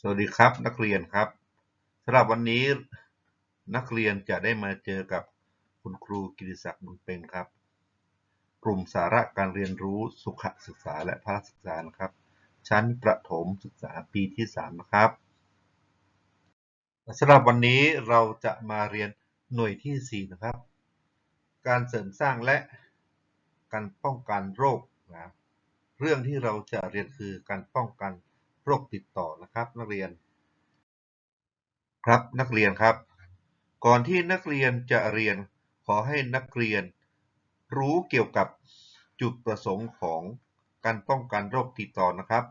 สวัสดีครับนักเรียนครับสำหรับวันนี้นักเรียนจะได้มาเจอกับคุณครูกิติศักดิ์บุญเป็นครับ กลุ่มสาระการเรียนรู้สุขศึกษาและพละศึกษานะครับ ชั้นประถมศึกษาปีที่ 3 นะครับสำหรับวันนี้เราจะมาเรียนหน่วยที่ 4 นะครับ การเสริมสร้างและการป้องกันโรคนะเรื่องที่เราจะเรียนคือการป้องกัน โรคติดต่อนะครับ นักเรียน ครับนักเรียนครับ ก่อนที่นักเรียนจะเรียนขอให้นักเรียน รู้เกี่ยวกับจุดประสงค์ของการป้องกันโรคติดต่อนะครับ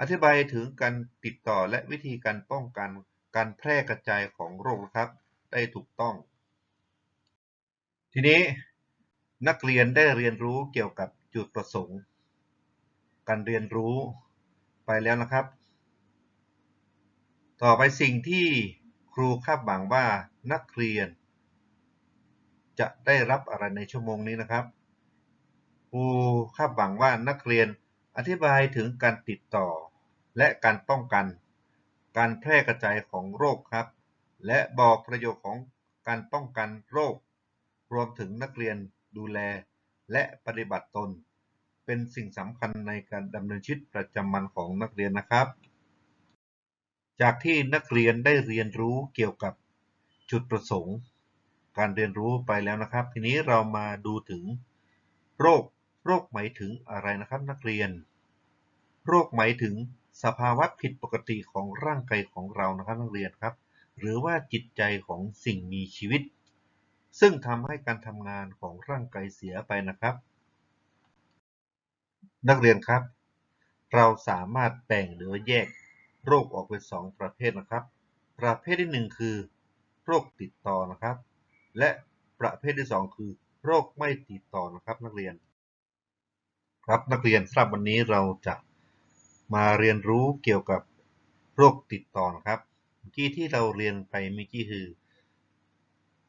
อธิบายถึงการติดต่อและวิธีการป้องกันการแพร่กระจายของโรคนะครับ ได้ถูกต้อง ทีนี้นักเรียนได้เรียนรู้เกี่ยวกับจุดประสงค์ การเรียนรู้ ไปแล้วนะครับ ต่อไปสิ่งที่ครูคาดหวังว่านักเรียน จะได้รับอะไรในชั่วโมงนี้นะครับ ครูคาดหวังว่านักเรียนอธิบายถึงการติดต่อ และการป้องกัน การแพร่กระจายของโรคครับ และบอกประโยชน์ของการป้องกันโรค รวมถึงนักเรียนดูแลและปฏิบัติตน เป็นสิ่งสำคัญในการดำเนินชีวิตประจำวันของนักเรียนนะครับ จากที่นักเรียนได้เรียนรู้เกี่ยวกับจุดประสงค์ การเรียนรู้ไปแล้วนะครับ ทีนี้เรามาดูถึงโรคโรคหมายถึงอะไรนะครับนักเรียน โรคหมายถึงสภาวะผิดปกติของร่างกายของเรานะครับนักเรียนครับ หรือว่าจิตใจของสิ่งมีชีวิต ซึ่งทำให้การทำงานของร่างกายเสียไปนะครับ นักเรียนครับ เราสามารถแบ่งหรือแยกโรคออกเป็น2ประเภทนะครับ ประเภทที่1คือ โรคติดต่อนะครับ และประเภทที่2คือ โรคไม่ติดต่อนะครับ นักเรียน ครับนักเรียนสำหรับวันนี้เราจะมาเรียนรู้เกี่ยวกับโรคติดต่อนะครับเมื่อกี้ที่เราเรียนไปเมื่อกี้คือ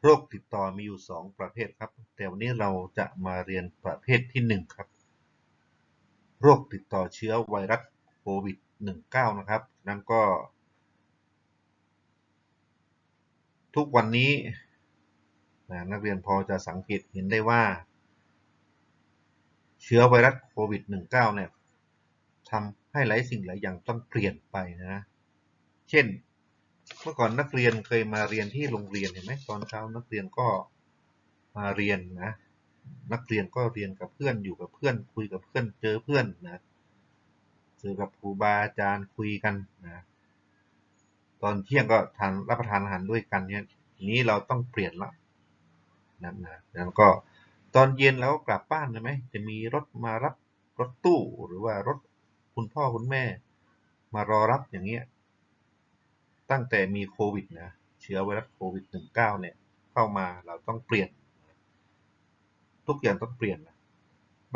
โรคติดต่อมีอยู่ 2 ประเภทครับ แต่วันนี้เราจะมาเรียนประเภทที่ 1 ครับ โรคติดต่อเชื้อไวรัสโควิด -19 นะครับนั้นก็ ทุกวันนี้นักเรียนพอจะสังเกตเห็นได้ว่า เชื้อไวรัสโควิด -19 เนี่ยทำให้หลายสิ่งหลายอย่างต้องเปลี่ยนไปนะ เช่น เมื่อก่อนนักเรียนเคยมาเรียนที่โรงเรียนเห็นไหมตอนเช้านักเรียนก็มาเรียนนะ นักเรียนก็เรียนกับเพื่อนอยู่กับเพื่อน คุยกับเพื่อนเจอเพื่อนนะเจอกับครูบาอาจารย์คุยกันนะตอนเที่ยงก็ทานรับประทานอาหารด้วยกันเนี่ยทีนี้เราต้องเปลี่ยนละนะนะแล้วก็ตอนเย็นแล้วกลับบ้านใช่ไหมจะมีรถมารับรถตู้หรือว่ารถคุณพ่อคุณแม่ มารอรับอย่างเงี้ยตั้งแต่มีโควิดนะเชื้อไวรัสโควิด -19 เนี่ยเข้ามาเราต้องเปลี่ยน ทุกอย่างต้องเปลี่ยน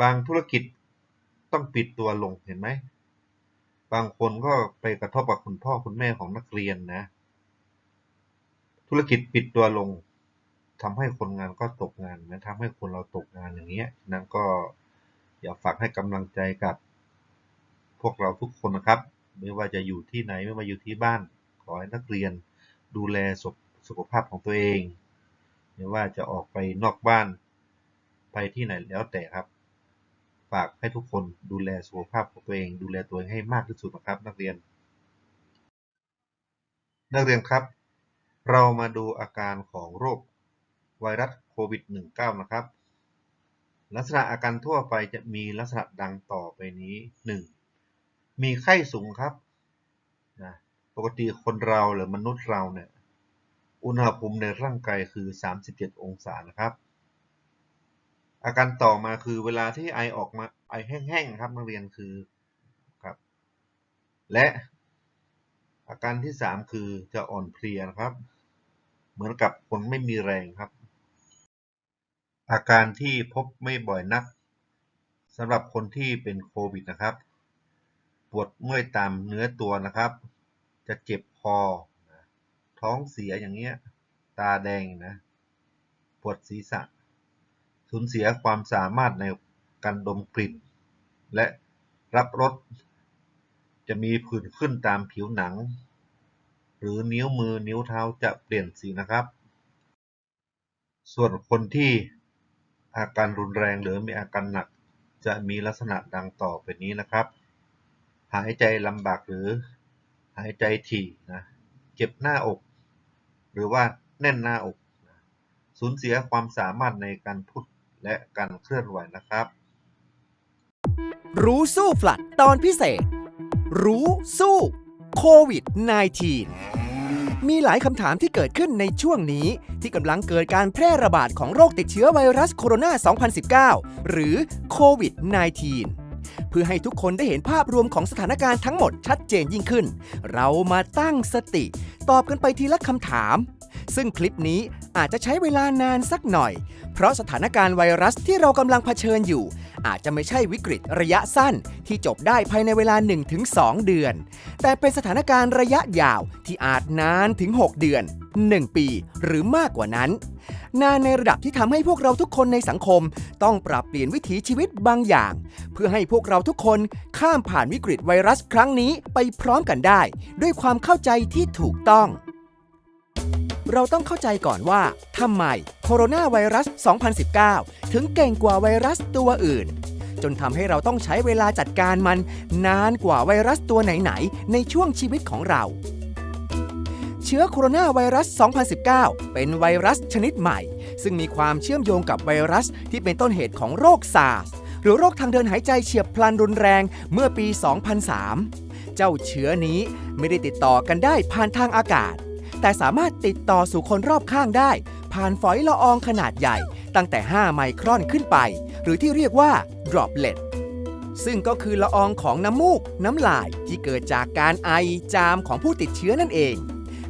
บางธุรกิจต้องปิดตัวลงเห็นไหม บางคนก็ไปกระทบกับคุณพ่อคุณแม่ของนักเรียนนะ ธุรกิจปิดตัวลงทำให้คนงานก็ตกงานนะทำให้คนเราตกงานอย่างเงี้ยนั้นก็อยากฝากให้กำลังใจกับ พวกเราทุกคนนะครับ ไม่ว่าจะอยู่ที่ไหนไม่ว่าอยู่ที่บ้านขอให้นักเรียนดูแลสุขภาพของตัวเองไม่ว่าจะออกไปนอกบ้าน ไปที่ไหนแล้วแต่ครับ ฝากให้ทุกคนดูแลสุขภาพของตัวเอง ดูแลตัวเองให้มากที่สุดนะครับ นักเรียน นักเรียนครับ เรามาดูอาการของโรคไวรัสโควิด -19 นะครับ ลักษณะอาการทั่วไปจะมีลักษณะดังต่อไปนี้ 1. มีไข้สูงครับนะปกติคนเราหรือมนุษย์เราเนี่ย อุณหภูมิในร่างกายคือ 37 องศานะครับ อาการต่อมาคือเวลาที่ไอออกมาไอแห้งๆครับนักเรียนคือครับ และอาการที่ 3 คือจะอ่อนเพลียนะครับ เหมือนกับคนไม่มีแรงครับ อาการที่พบไม่บ่อยนักสำหรับคนที่เป็นโควิดนะครับ ปวดเมื่อยตามเนื้อตัวนะครับ จะเจ็บคอท้องเสียอย่างเงี้ย ตาแดงนะ ปวดศีรษะ สูญเสียความสามารถในการดมกลิ่น และรับรสจะมีผื่นขึ้นตามผิวหนัง หรือนิ้วมือนิ้วเท้าจะเปลี่ยนสีนะครับ ส่วนคนที่อาการรุนแรงหรือมีอาการหนัก จะมีลักษณะดังต่อไปนี้นะครับ หายใจลำบากหรือหายใจถี่นะเจ็บหน้าอก หรือว่าแน่นหน้าอก สูญเสียความสามารถในการพูด และการเคลื่อนไหวนะครับ รู้สู้ฟลัดตอนพิเศษ รู้สู้โควิด -19 มีหลายคำถามที่เกิดขึ้นในช่วงนี้ ที่กำลังเกิดการแพร่ระบาดของโรคติดเชื้อไวรัสโคโรนา 2019 หรือโควิด -19 เพื่อให้ทุกคนได้เห็นภาพรวมของสถานการณ์ทั้งหมดชัดเจนยิ่งขึ้น เรามาตั้งสติ ตอบกันไปทีละคำถาม ซึ่งคลิปนี้อาจจะใช้เวลานานสักหน่อย เพราะสถานการณ์ไวรัสที่เรากำลังเผชิญอยู่ อาจจะไม่ใช่วิกฤตระยะสั้นที่จบได้ภายในเวลา 1-2 เดือน แต่เป็นสถานการณ์ระยะยาวที่อาจนานถึง 6 เดือน 1 ปีหรือมากกว่านั้น นานในระดับที่ทำให้พวกเราทุกคนในสังคม ต้องปรับเปลี่ยนวิถีชีวิตบางอย่าง เพื่อให้พวกเราทุกคนข้ามผ่านวิกฤตไวรัสครั้งนี้ไปพร้อมกันได้ ด้วยความเข้าใจที่ถูกต้อง เราต้องเข้าใจก่อนว่าทำไมโคโรนาไวรัส 2019 ถึงเก่งกว่าไวรัสตัวอื่น จนทำให้เราต้องใช้เวลาจัดการมัน นานกว่าไวรัสตัวไหนๆ ในช่วงชีวิตของเรา เชื้อโคโรนาไวรัส 2019 เป็นไวรัสชนิดใหม่ ซึ่งมีความเชื่อมโยงกับไวรัสที่เป็นต้นเหตุของโรคซาร์สหรือโรคทางเดินหายใจเฉียบพลันรุนแรงเมื่อปี 2003 เจ้าเชื้อนี้ไม่ได้ติดต่อกันได้ผ่านทางอากาศ แต่สามารถติดต่อสู่คนรอบข้างได้ ผ่านฝอยละอองขนาดใหญ่ ตั้งแต่ 5 ไมครอนขึ้นไป หรือที่เรียกว่า droplet ซึ่งก็คือละอองของน้ำมูก น้ำลายที่เกิดจากการไอจามของผู้ติดเชื้อนั่นเอง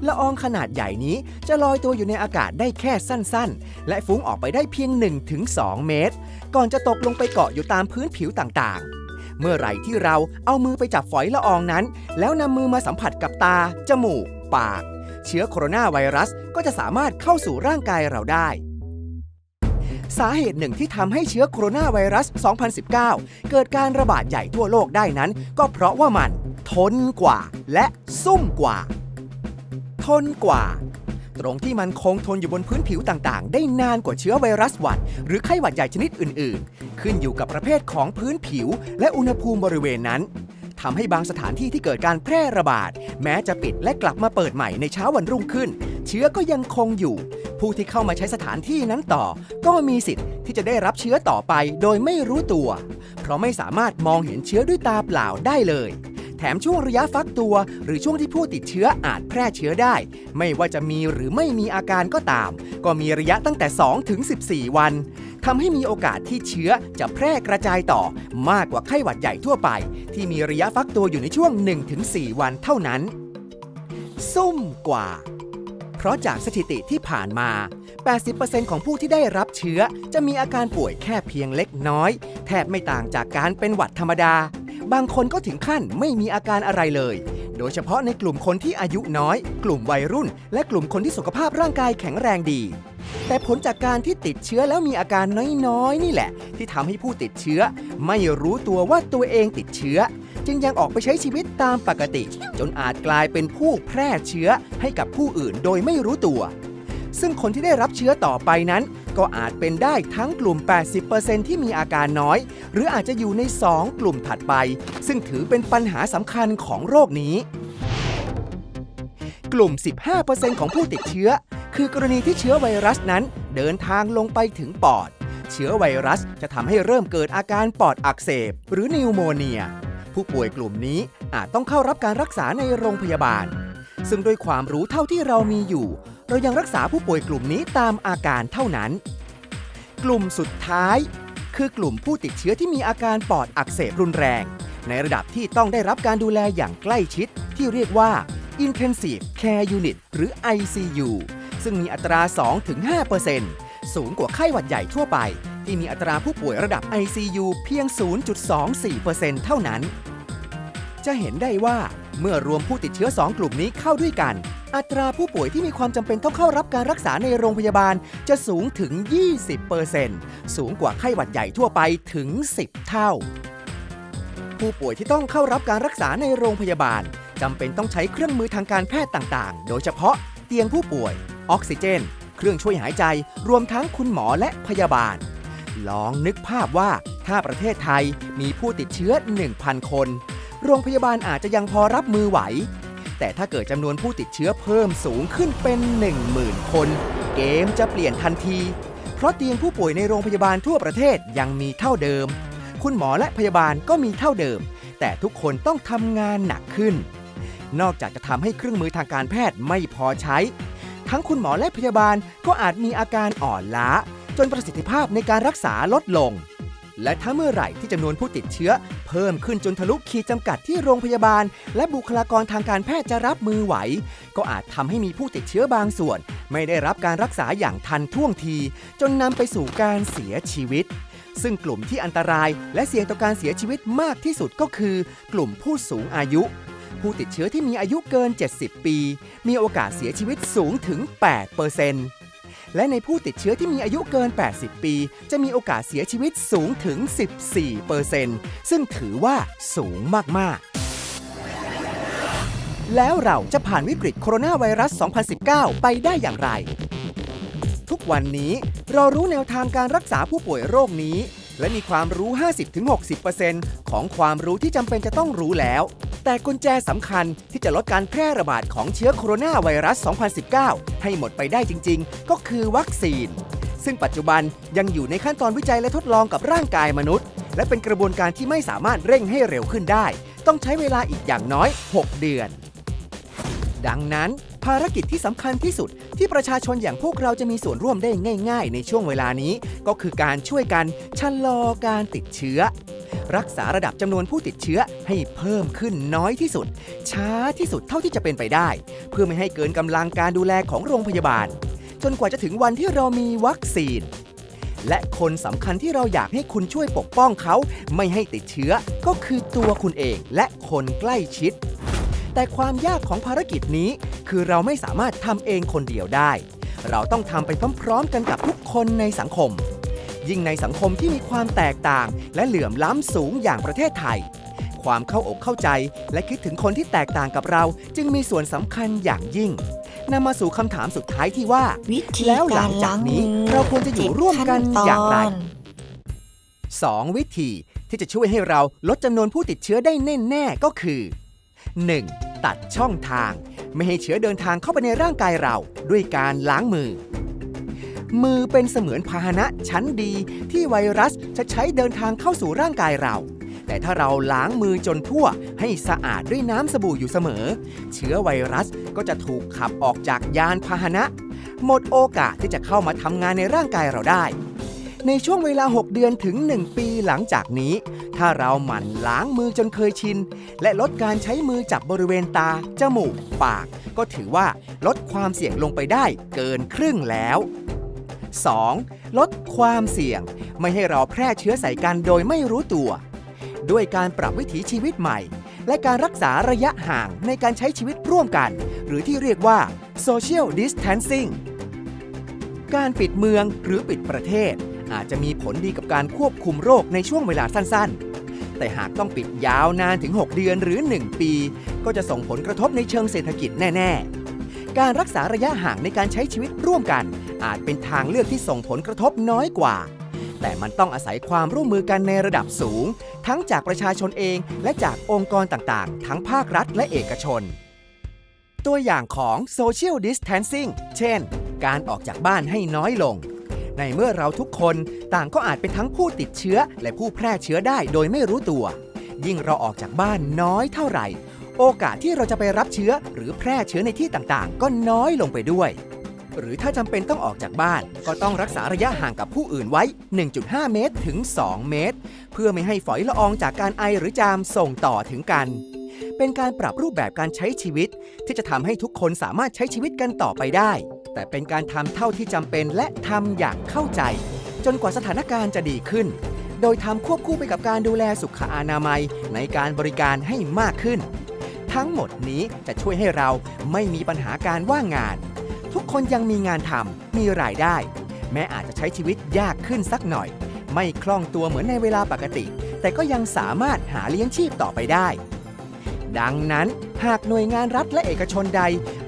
ละอองขนาดใหญ่นี้จะลอยตัวอยู่ในอากาศได้แค่สั้นๆ และฟุ้งออกไปได้เพียง 1-2 เมตร ก่อนจะตกลงไปเกาะอยู่ตามพื้นผิวต่างๆ เมื่อไหร่ที่เราเอามือไปจับฝอยละอองนั้น แล้วนำมือมาสัมผัสกับตา จมูก ปาก เชื้อโคโรนาไวรัสก็จะสามารถเข้าสู่ร่างกายเราได้ สาเหตุหนึ่งที่ทำให้เชื้อโคโรนาไวรัส 2019 เกิดการระบาดใหญ่ทั่วโลกได้นั้น ก็เพราะว่ามันทนกว่าและซุ่มกว่า ทนกว่า ตรงที่มันคงทนอยู่บนพื้นผิวต่างๆ ได้นานกว่าเชื้อไวรัสหวัด หรือไข้หวัดใหญ่ชนิดอื่นๆ ขึ้นอยู่กับประเภทของพื้นผิว และอุณหภูมิบริเวณนั้น ทำให้บางสถานที่ที่เกิดการแพร่ระบาด แม้จะปิดและกลับมาเปิดใหม่ในเช้าวันรุ่งขึ้น เชื้อก็ยังคงอยู่ ผู้ที่เข้ามาใช้สถานที่นั้นต่อ ก็มีสิทธิ์ที่จะได้รับเชื้อต่อไปโดยไม่รู้ตัว เพราะไม่สามารถมองเห็นเชื้อด้วยตาเปล่าได้เลยแถมช่วงระยะฟักตัว หรือช่วงที่ผู้ติดเชื้ออาจแพร่เชื้อได้ ไม่ว่าจะมีหรือไม่มีอาการก็ตาม ก็มีระยะตั้งแต่ 2 ถึง 14 วัน ทำให้มีโอกาสที่เชื้อจะแพร่กระจายต่อ มากกว่าไข้หวัดใหญ่ทั่วไป ที่มีระยะฟักตัวอยู่ในช่วง 1-4 วันเท่านั้น ซุ่มกว่า เพราะจากสถิติที่ผ่านมา 80%ของผู้ที่ได้รับเชื้อจะมีอาการป่วยแค่เพียงเล็กน้อย แทบไม่ต่างจากการเป็นหวัดธรรมดา บางคนก็ถึงขั้นไม่มีอาการอะไรเลยโดยเฉพาะในกลุ่มคนที่อายุน้อย กลุ่มวัยรุ่น และกลุ่มคนที่สุขภาพร่างกายแข็งแรงดี แต่ผลจากการที่ติดเชื้อแล้วมีอาการน้อยๆ นี่แหละ ที่ทำให้ผู้ติดเชื้อ ไม่รู้ตัวว่าตัวเองติดเชื้อ จึงยังออกไปใช้ชีวิตตามปกติ จนอาจกลายเป็นผู้แพร่เชื้อให้กับผู้อื่นโดยไม่รู้ตัว ซึ่งคนที่ได้รับเชื้อต่อไปนั้น ก็อาจเป็นได้ทั้งกลุ่ม 80%ที่มีอาการน้อย หรืออาจจะอยู่ใน 2 กลุ่มถัดไป ซึ่งถือเป็นปัญหาสำคัญของโรคนี้ กลุ่ม 15%ของผู้ติดเชื้อ คือกรณีที่เชื้อไวรัสนั้นเดินทางลงไปถึงปอด เชื้อไวรัสจะทำให้เริ่มเกิดอาการปอดอักเสบ หรือนิวโมเนีย ผู้ป่วยกลุ่มนี้อาจต้องเข้ารับการรักษาในโรงพยาบาล ซึ่งด้วยความรู้เท่าที่เรามีอยู่ เรายังรักษาผู้ป่วยกลุ่มนี้ตามอาการเท่านั้น กลุ่มสุดท้าย คือกลุ่มผู้ติดเชื้อที่มีอาการปอดอักเสบรุนแรง ในระดับที่ต้องได้รับการดูแลอย่างใกล้ชิด ที่เรียกว่า Intensive Care Unit หรือ ICU ซึ่งมีอัตรา 2-5%สูงกว่าไข้หวัดใหญ่ทั่วไป ที่มีอัตราผู้ป่วยระดับ ICU เพียง 0.24%เท่านั้น จะเห็นได้ว่าเมื่อรวมผู้ติดเชื้อ 2 กลุ่มนี้เข้าด้วยกัน อัตราผู้ป่วยที่มีความจำเป็นต้องเข้ารับการรักษาในโรงพยาบาลจะสูงถึง 20%สูงกว่าไข้หวัดใหญ่ทั่วไปถึง 10 เท่า ผู้ป่วยที่ต้องเข้ารับการรักษาในโรงพยาบาลจำเป็นต้องใช้เครื่องมือทางการแพทย์ต่าง ๆ โดยเฉพาะเตียงผู้ป่วย ออกซิเจน เครื่องช่วยหายใจ รวมทั้งคุณหมอและพยาบาล ลองนึกภาพว่าถ้าประเทศไทยมีผู้ติดเชื้อ 1,000 คน โรงพยาบาลอาจจะยังพอรับมือไหว แต่ถ้าเกิดจำนวนผู้ติดเชื้อเพิ่มสูงขึ้นเป็น 10,000 คน เกมจะเปลี่ยนทันที เพราะเตียงผู้ป่วยในโรงพยาบาลทั่วประเทศยังมีเท่าเดิม คุณหมอและพยาบาลก็มีเท่าเดิม แต่ทุกคนต้องทำงานหนักขึ้น นอกจากจะทำให้เครื่องมือทางการแพทย์ไม่พอใช้ ทั้งคุณหมอและพยาบาลก็อาจมีอาการอ่อนล้า จนประสิทธิภาพในการรักษาลดลง และถ้าเมื่อไหร่ที่จำนวนผู้ติดเชื้อ เพิ่มขึ้นจนทะลุขีดจำกัดที่โรงพยาบาล และบุคลากรทางการแพทย์จะรับมือไหว ก็อาจทำให้มีผู้ติดเชื้อบางส่วน ไม่ได้รับการรักษาอย่างทันท่วงที จนนำไปสู่การเสียชีวิตซึ่งกลุ่มที่อันตรายและเสี่ยงต่อการเสียชีวิตมากที่สุดก็คือ กลุ่มผู้สูงอายุ ผู้ติดเชื้อที่มีอายุเกิน 70 ปี มีโอกาสเสียชีวิตสูงถึง 8%และในผู้ติดเชื้อที่มีอายุเกิน 80 ปี จะมีโอกาสเสียชีวิตสูงถึง 14%ซึ่งถือว่าสูงมาก ๆแล้วเราจะผ่านวิกฤตโคโรนาไวรัส 2019 ไปได้อย่างไร ทุกวันนี้เรารู้แนวทางการรักษาผู้ป่วยโรคนี้ และมีความรู้ 50-60%ของความรู้ที่จำเป็นจะต้องรู้แล้ว แต่กุญแจสำคัญที่จะลดการแพร่ระบาดของเชื้อโคโรนาไวรัส 2019 ให้หมดไปได้จริง ๆ ก็คือวัคซีน ซึ่งปัจจุบันยังอยู่ในขั้นตอนวิจัยและทดลองกับร่างกายมนุษย์ และเป็นกระบวนการที่ไม่สามารถเร่งให้เร็วขึ้นได้ ต้องใช้เวลาอีกอย่างน้อย 6 เดือน ดังนั้น ภารกิจที่สำคัญที่สุด ที่ประชาชนอย่างพวกเราจะมีส่วนร่วมได้ง่าย ๆ ในช่วงเวลานี้ ก็คือการช่วยกันชะลอการติดเชื้อ รักษาระดับจำนวนผู้ติดเชื้อให้เพิ่มขึ้นน้อยที่สุด ช้าที่สุดเท่าที่จะเป็นไปได้ เพื่อไม่ให้เกินกำลังการดูแลของโรงพยาบาล จนกว่าจะถึงวันที่เรามีวัคซีน และคนสำคัญที่เราอยากให้คุณช่วยปกป้องเขา ไม่ให้ติดเชื้อก็คือตัวคุณเองและคนใกล้ชิดแต่ความยากของภารกิจนี้ คือเราไม่สามารถทำเองคนเดียวได้ เราต้องทำไปพร้อมๆ กันกับทุกคนในสังคม ยิ่งในสังคมที่มีความแตกต่าง และเหลื่อมล้ำสูงอย่างประเทศไทย ความเข้าอกเข้าใจและคิดถึงคนที่แตกต่างกับเรา จึงมีส่วนสำคัญอย่างยิ่งนำมาสู่คำถามสุดท้ายที่ว่าวิธีแล้วหลัการงจากล้างนี้มือเราควรจะอยู่ร่วมกันเจ็ดขั้อย่างไรตน2วิธีที่จะช่วยให้เราลดจำนวนผู้ติดเชื้อได้แน่ๆก็คือ 1. ตัดช่องทาง ไม่ให้เชื้อเดินทางเข้าไปในร่างกายเราด้วยการล้างมือ มือเป็นเสมือนพาหนะชั้นดีที่ไวรัสจะใช้เดินทางเข้าสู่ร่างกายเรา แต่ถ้าเราล้างมือจนทั่วให้สะอาดด้วยน้ำสบู่อยู่เสมอ เชื้อไวรัสก็จะถูกขับออกจากยานพาหนะ หมดโอกาสที่จะเข้ามาทำงานในร่างกายเราได้ ในช่วงเวลา 6 เดือนถึง 1 ปีหลังจากนี้ ถ้าเราหมั่นล้างมือจนเคยชิน และลดการใช้มือจับบริเวณตา จมูก ปาก ก็ถือว่าลดความเสี่ยงลงไปได้เกินครึ่งแล้ว 2. ลดความเสี่ยง ไม่ให้เราแพร่เชื้อใส่กันโดยไม่รู้ตัว ด้วยการปรับวิถีชีวิตใหม่ และการรักษาระยะห่างในการใช้ชีวิตร่วมกัน หรือที่เรียกว่า social distancing การปิดเมืองหรือปิดประเทศ อาจจะมีผลดีกับการควบคุมโรคในช่วงเวลาสั้นๆ แต่หากต้องปิดยาวนานถึง 6 เดือนหรือ 1 ปี ก็จะส่งผลกระทบในเชิงเศรษฐกิจแน่ ๆ การรักษาระยะห่างในการใช้ชีวิตร่วมกัน อาจเป็นทางเลือกที่ส่งผลกระทบน้อยกว่า แต่มันต้องอาศัยความร่วมมือกันในระดับสูง ทั้งจากประชาชนเองและจากองค์กรต่างๆ ทั้งภาครัฐและเอกชน ตัวอย่างของ Social Distancing เช่น การออกจากบ้านให้น้อยลง ในเมื่อเราทุกคนต่างก็อาจเป็นทั้งผู้ติดเชื้อและผู้แพร่เชื้อได้โดยไม่รู้ตัว ยิ่งเราออกจากบ้านน้อยเท่าไหร่ โอกาสที่เราจะไปรับเชื้อหรือแพร่เชื้อในที่ต่างๆ ก็น้อยลงไปด้วย หรือถ้าจำเป็นต้องออกจากบ้าน ก็ต้องรักษาระยะห่างกับผู้อื่นไว้ 1.5 เมตรถึง 2 เมตร เพื่อไม่ให้ฝอยละอองจากการไอหรือจามส่งต่อถึงกันเป็นการปรับรูปแบบการใช้ชีวิต ที่จะทำให้ทุกคนสามารถใช้ชีวิตกันต่อไปได้ แต่เป็นการทำเท่าที่จำเป็นและทำอย่างเข้าใจ จนกว่าสถานการณ์จะดีขึ้น โดยทำควบคู่ไปกับการดูแลสุขอนามัยในการบริการให้มากขึ้น ทั้งหมดนี้จะช่วยให้เราไม่มีปัญหาการว่างงาน ทุกคนยังมีงานทำมีรายได้ แม้อาจจะใช้ชีวิตยากขึ้นสักหน่อย ไม่คล่องตัวเหมือนในเวลาปกติ แต่แต่ก็ยังสามารถหาเลี้ยงชีพต่อไปได้ ดังนั้นหากหน่วยงานรัฐและเอกชนใด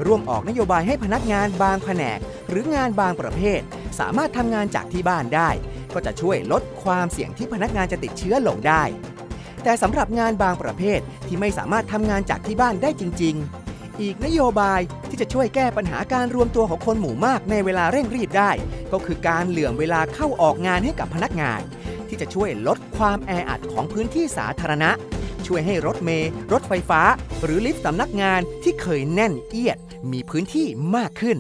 ร่วมออกนโยบายให้พนักงานบางแผนก หรืองานบางประเภท สามารถทำงานจากที่บ้านได้ ก็จะช่วยลดความเสี่ยงที่พนักงานจะติดเชื้อลงได้ แต่สำหรับงานบางประเภทที่ไม่สามารถทำงานจากที่บ้านได้จริง ๆ อีกนโยบายที่จะช่วยแก้ปัญหาการรวมตัวของคนหมู่มากในเวลาเร่งรีบได้ ก็คือการเหลื่อมเวลาเข้าออกงานให้กับพนักงาน ที่จะช่วยลดความแออัดของพื้นที่สาธารณะ ช่วยให้รถเมล์รถไฟฟ้า หรือลิฟต์สำนักงานที่เคยแน่นเอียด มีพื้นที่มากขึ้น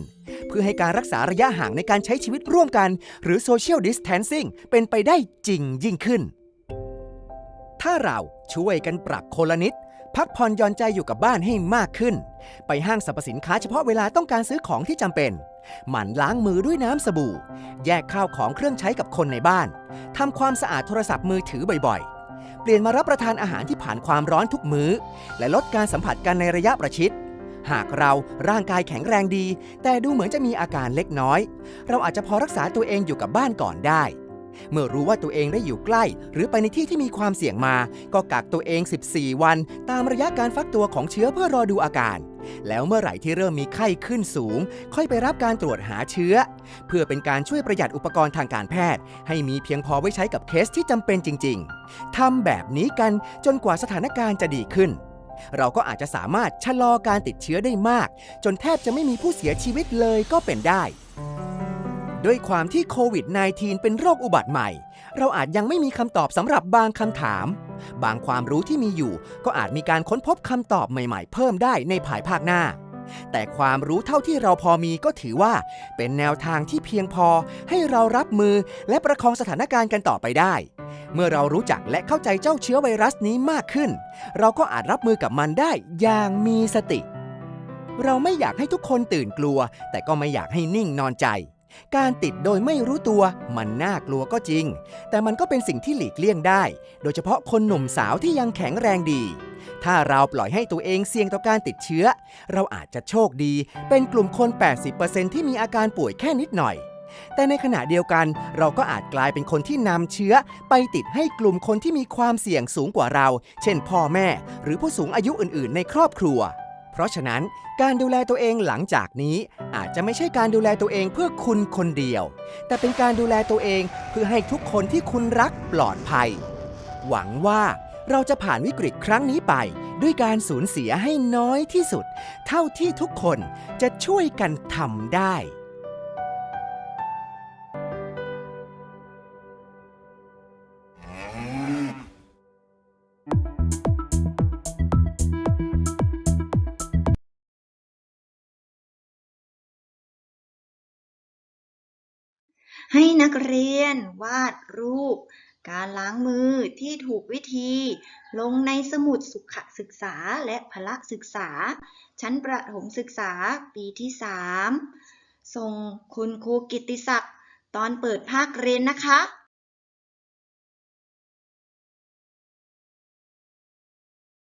เพื่อให้การรักษาระยะห่างในการใช้ชีวิตร่วมกัน หรือ Social Distancing เป็นไปได้จริงยิ่งขึ้น ถ้าเราช่วยกันปรับคนละนิด พักผ่อนหย่อนใจอยู่กับบ้านให้มากขึ้น ไปห้างสรรพสินค้าเฉพาะเวลาต้องการซื้อของที่จำเป็นหมั่นล้างมือด้วยน้ำสบู่ แยกข้าวของเครื่องใช้กับคนในบ้าน ทำความสะอาดโทรศัพท์มือถือบ่อยๆ ลี่ยนมารับประทานอาหารที่ผ่านความร้อนทุกมื้อ และลดการสัมผัสกันในระยะประชิด หากเราร่างกายแข็งแรงดี แต่ดูเหมือนจะมีอาการเล็กน้อย เราอาจจะพอรักษาตัวเองอยู่กับบ้านก่อนได้ เมื่อรู้ว่าตัวเองได้อยู่ใกล้ หรือไปในที่ที่มีความเสี่ยงมา ก็กักตัวเอง 14 วัน ตามระยะการฟักตัวของเชื้อเพื่อรอดูอาการ แล้วเมื่อไหร่ที่เริ่มมีไข้ขึ้นสูง ค่อยไปรับการตรวจหาเชื้อ เพื่อเป็นการช่วยประหยัดอุปกรณ์ทางการแพทย์ ให้มีเพียงพอไว้ใช้กับเคสที่จำเป็นจริง ๆทำแบบนี้กันจนกว่าสถานการณ์จะดีขึ้นเราก็อาจจะสามารถชะลอการติดเชื้อได้มาก จนแทบจะไม่มีผู้เสียชีวิตเลยก็เป็นได้ ด้วยความที่โควิด -19 เป็นโรคอุบัติใหม่ เราอาจยังไม่มีคำตอบสำหรับบางคำถาม บางความรู้ที่มีอยู่ ก็อาจมีการค้นพบคำตอบใหม่ๆ เพิ่มได้ในภายภาคหน้า แต่ความรู้เท่าที่เราพอมีก็ถือว่า เป็นแนวทางที่เพียงพอให้เรารับมือและประคองสถานการณ์กันต่อไปได้ เมื่อเรารู้จักและเข้าใจเจ้าเชื้อไวรัสนี้มากขึ้น เราก็อาจรับมือกับมันได้อย่างมีสติ เราไม่อยากให้ทุกคนตื่นกลัว แต่ก็ไม่อยากให้นิ่งนอนใจ การติดโดยไม่รู้ตัวมันน่ากลัวก็จริง แต่มันก็เป็นสิ่งที่หลีกเลี่ยงได้ โดยเฉพาะคนหนุ่มสาวที่ยังแข็งแรงดี ถ้าเราปล่อยให้ตัวเองเสี่ยงต่อการติดเชื้อ เราอาจจะโชคดี เป็นกลุ่มคน 80%ที่มีอาการป่วยแค่นิดหน่อย แต่ในขณะเดียวกัน เราก็อาจกลายเป็นคนที่นำเชื้อ ไปติดให้กลุ่มคนที่มีความเสี่ยงสูงกว่าเรา เช่นพ่อแม่ หรือผู้สูงอายุอื่น ๆ ในครอบครัว ราะฉะนั้นการดูแลตัวเองหลังจากนี้อาจจะไม่ใช่การดูแลตัวเองเพื่อคุณคนเดียว แต่เป็นการดูแลตัวเองเพื่อให้ทุกคนที่คุณรักปลอดภัย หวังว่าเราจะผ่านวิกฤตครั้งนี้ไป ด้วยการสูญเสียให้น้อยที่สุด เท่าที่ทุกคนจะช่วยกันทำได้ ให้นักเรียนวาดรูป การล้างมือที่ถูกวิธี ลงในสมุดสุขศึกษาและพละศึกษา ชั้นประถมศึกษาปีที่ 3 ส่งคุณครูกิตติศักดิ์ตอนเปิดภาคเรียนนะคะ